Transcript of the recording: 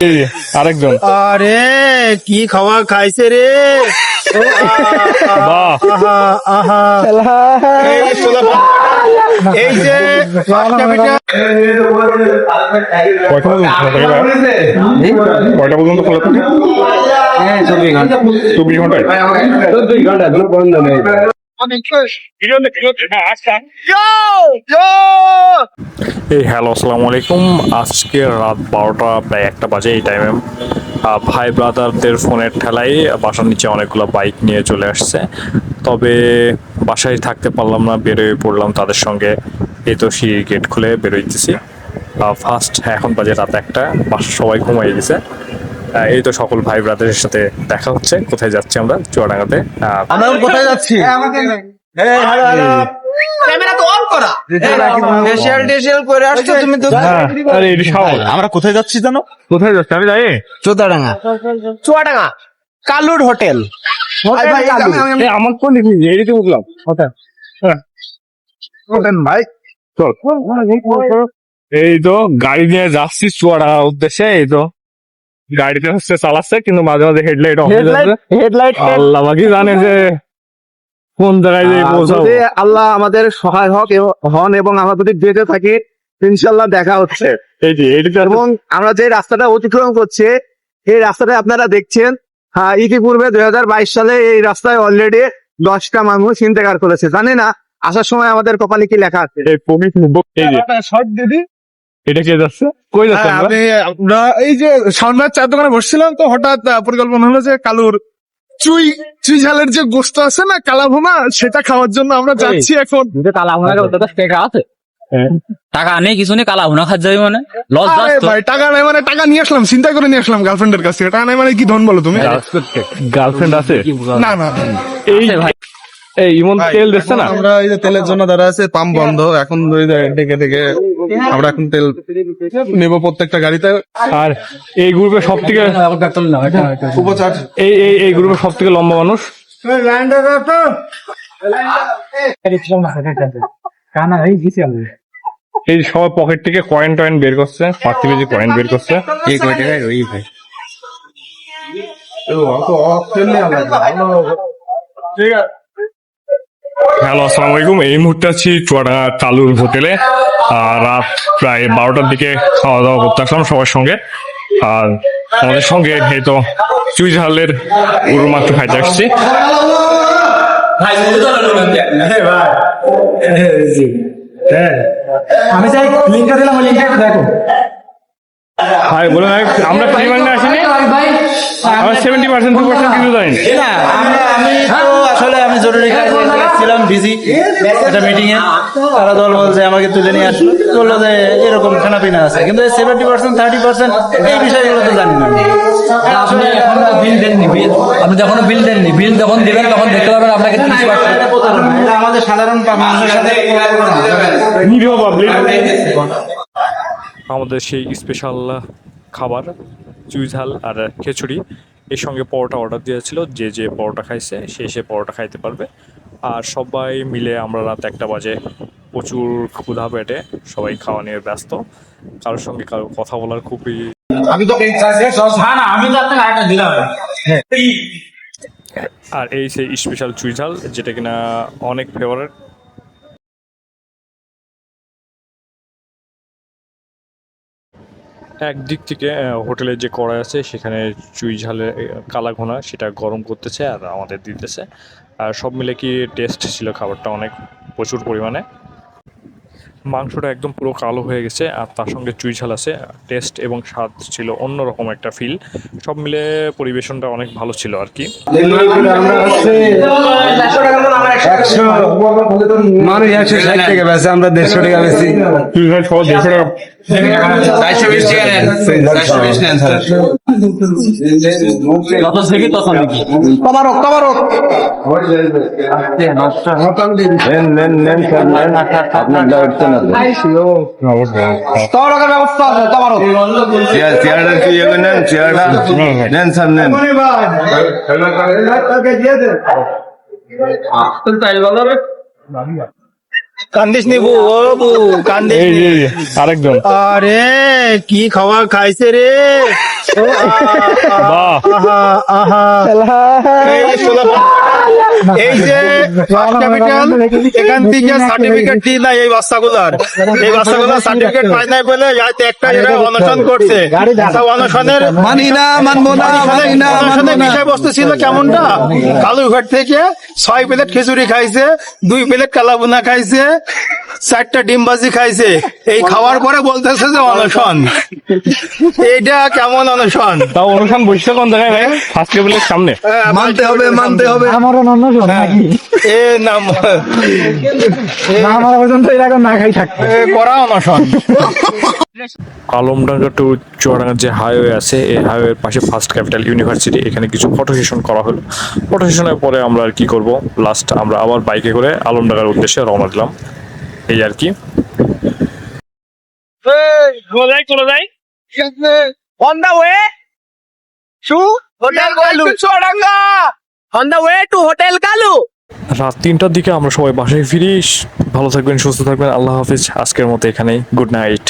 এই আরেকজন। আরে কি খাওয়া খাইছে রে? এই যে কয়টা পর্যন্ত খোলা থাকে ভাই? কয়টা পর্যন্ত খোলা থাকে? চব্বিশ ঘন্টায়? এই হ্যালো আসসালামু আলাইকুম আজকে রাত বারোটা প্রায় একটা বাজে এই টাইমে ভাই ব্রাদারদের ফোনের ঠেলায় বাসার নিচে অনেকগুলো বাইক নিয়ে চলে আসছে। তবে বাসায় থাকতে পারলাম না বেরোয় পড়লাম তাদের সঙ্গে। এই তো সিঁড়ির গেট খুলে বেরোইতেছি। ফার্স্ট এখন বাজে রাত একটা বাসা সবাই ঘুমাই গেছে এই তো সকল ভাই ব্রাদারের সাথে দেখা হচ্ছে। কোথায় যাচ্ছি আমরা? চুয়াডাঙ্গাতে। আমরা কোথায় যাচ্ছি? হ্যাঁ, আরে এটি সাহস আমরা কোথায় যাচ্ছি জানো? কোথায় যাচ্ছি? আমি যাই। চোদাডাঙ্গা চুয়াডাঙ্গা কালুর হোটেল। আমার কোন এদিকে উঠলাম। কোথায় হোটেল ভাই। চল। এই তো গাড়ি নিয়ে যাচ্ছি চুয়াডাঙ্গার উদ্দেশ্যে। এই তো। গাড়িতে হচ্ছে চালাচ্ছে কিন্তু মাঝে মাঝে হেডলাইট অফ হেডলাইট আল্লাহ বাকি জানে যে কোন জায়গায় যে পৌঁছাবো। আল্লাহ আমাদের সহায় হক এবং- হন এবং আমরা যদি বেঁচে থাকি ইনশাল্লাহ দেখা হচ্ছে। এই যে এবং আমরা যে রাস্তাটা অতিক্রম করছি এই রাস্তাটা আপনারা দেখছেন। হ্যাঁ ইতিপূর্বে দুই হাজার বাইশ সালে এই রাস্তায় অলরেডি দশটা মানুষ ইন্তেকার করেছে। জানি না আসার সময় আমাদের কপালে কি লেখা আছে? শর্ট দিদি এটা কে যাচ্ছে? কই যাচ্ছে আমি আমরা এই যে চার দোকানে বসছিলাম তো হঠাৎ পরিকল্পনা হলো যে কালুর চুই চুই ঝালের যে গোস্ত আছে না কালাভুনা সেটা খাওয়ার জন্য আমরা যাচ্ছি এখন। হ্যাঁ। টাকা নেই কিছু নেই কালা ভুনা খাত যাবি মানে? লস ভাই টাকা নাই মানে টাকা নিয়ে আসলাম চিন্তা করে নিয়ে আসলাম গার্লফ্রেন্ডের কাছ টাকা নাই মানে কি ধন বলো তুমি? গার্লফ্রেন্ড আছে? না না এই এই ইমন তেল দিচ্ছে না? আমরা এই যে তেলের জন্য দাঁড়া আছে পাম্প বন্ধ। এখন ওই যে ডেকে ডেকে আমরা এখন তেল নেব প্রত্যেকটা গাড়িতে। আর এই গ্রুপে সব থেকে এই এই এই গ্রুপে সব থেকে লম্বা মানুষ। এই সবাই পকেট থেকে কয়েন টয়েন বের করছে পাঁচ থেকে যে কয়েন বের করছে। এই কয় টাকায় ওই ভাই? হ্যালো, আসসালামু আলাইকুম। এই মুহূর্তে আছি চুয়াডাঙ্গা কালুর হোটেলে। রাত প্রায় বারোটার দিকে খাওয়া দাওয়া করতে আসলাম সবার সঙ্গে। আর আমাদের সঙ্গে এই তো চুই ঝালের গরুর মাত্র খাইতে আসছি। আমি চাই লিঙ্কটা দিলাম লিঙ্কটা দেখো। ভাই বলুন ভাই, আমরা পরিমাণে আসিনি। আমরা সেভেন্টি পার্সেন্ট টু পার্সেন্ট কিছু জানি না আমি তো আসলে আমি জরুরি কাজে ছিলাম বিজি একটা মিটিং এ। তারা দল বলছে আমাকে তুলে নিয়ে আসলো বলল যে এরকম খানা পিনা আছে। কিন্তু সেভেন্টি পার্সেন্ট থার্টি পার্সেন্ট এই বিষয়গুলো তো জানি না। আপনি এখনও বিল দেননি বিল আপনি যখন বিল দেননি বিল যখন দিবেন তখন দেখতে পারবেন আপনাকে তিরিশ পার্সেন্ট আমাদের সাধারণ মানুষের সাথে নিরীহ পাবলিক আমাদের সেই স্পেশাল খাবার চুই ঝাল আর খিচুড়ি। এর সঙ্গে পরোটা অর্ডার দিয়েছিল যে যে পরোটা খাইছে সে সে পরোটা খাইতে পারবে। আর সবাই মিলে আমরা রাত একটা বাজে প্রচুর ক্ষুধা পেটে সবাই খাওয়া নিয়ে ব্যস্ত। কারোর সঙ্গে কারও কথা বলার খুবই আর এই সেই স্পেশাল চুই ঝাল যেটা কিনা অনেক ফেভারেট একদিক থেকে হোটেলের যে কড়াই আছে সেখানে চুই ঝালের আহ, কালা ঘোনা সেটা গরম করতেছে আর আমাদের দিতেছে। আর সব মিলে কি টেস্ট ছিল খাবারটা অনেক? প্রচুর পরিমাণে। মাংসটা একদম পুরো কালো হয়ে গেছে আর তার সঙ্গে চুই ঝাল আছে টেস্ট এবং স্বাদ ছিল অন্যরকম একটা ফিল সব মিলে পরিবেশনটা অনেক ভালো ছিল আর কি মানুষ একশো ষাট টাকা বেছে আমরা দেড়শো টাকা বেশি নাকি তবারক ব্যবস্থা আছে চেয়ারটা কি ইয়ে নেন চেয়ারটা। নেন স্যার নেন। কান্দিস নি বউ কান্দিস এই নি। এই এই, আরেকজন। আরে কি খাওয়া খাইছে রে? আহা আহা এই যে ক্যাপিটাল এখান থেকে সার্টিফিকেট দিই না এই বাচ্চাগুলার এই বাচ্চাগুলার সার্টিফিকেট পাই নাই বলে যাইতে একটা এরা অনশন করছে অনশনের মানি না মানবো না মানি না অনশনের বিষয়বস্তু ছিল কেমনটা কালুঘাট থেকে ছয় প্লেট খিচুড়ি খাইছে দুই প্লেট কালাবুনা খাইছে চারটা ডিমবাজি খাইছে। এই খাওয়ার পরে বলতেছে যে অনশন। এইটা কেমন অনশন? তাও অনুষ্ঠান বসছে কোন জায়গায় ভাই? ফার্স্ট টেবিলের সামনে। মানতে হবে মানতে হবে। আমার অনশন নাকি? এ নাম আমার পর্যন্ত এরকম না খাই থাকবে এ করা অনশন। আলমডাঙ্গা টু চুয়াডাঙ্গা যে হাইওয়ে আছে এই হাইওয়ের পাশে ফার্স্ট ক্যাপিটাল ইউনিভার্সিটি এখানে কিছু ফটো সেশন করা হলো। ফটো সেশনের পরে আমরা আর কি করব? লাস্ট আমরা আবার বাইকে করে আলমডাঙ্গার উদ্দেশ্যে রওনা দিলাম। এই আর কি। On the way hotel Kalu the way to hotel Kalu রাত তিনটার দিকে আমরা সবাই বাসায় ফিরিস। ভালো থাকবেন সুস্থ থাকবেন। আল্লাহ হাফিজ। আজকের মতো এখানেই। Good night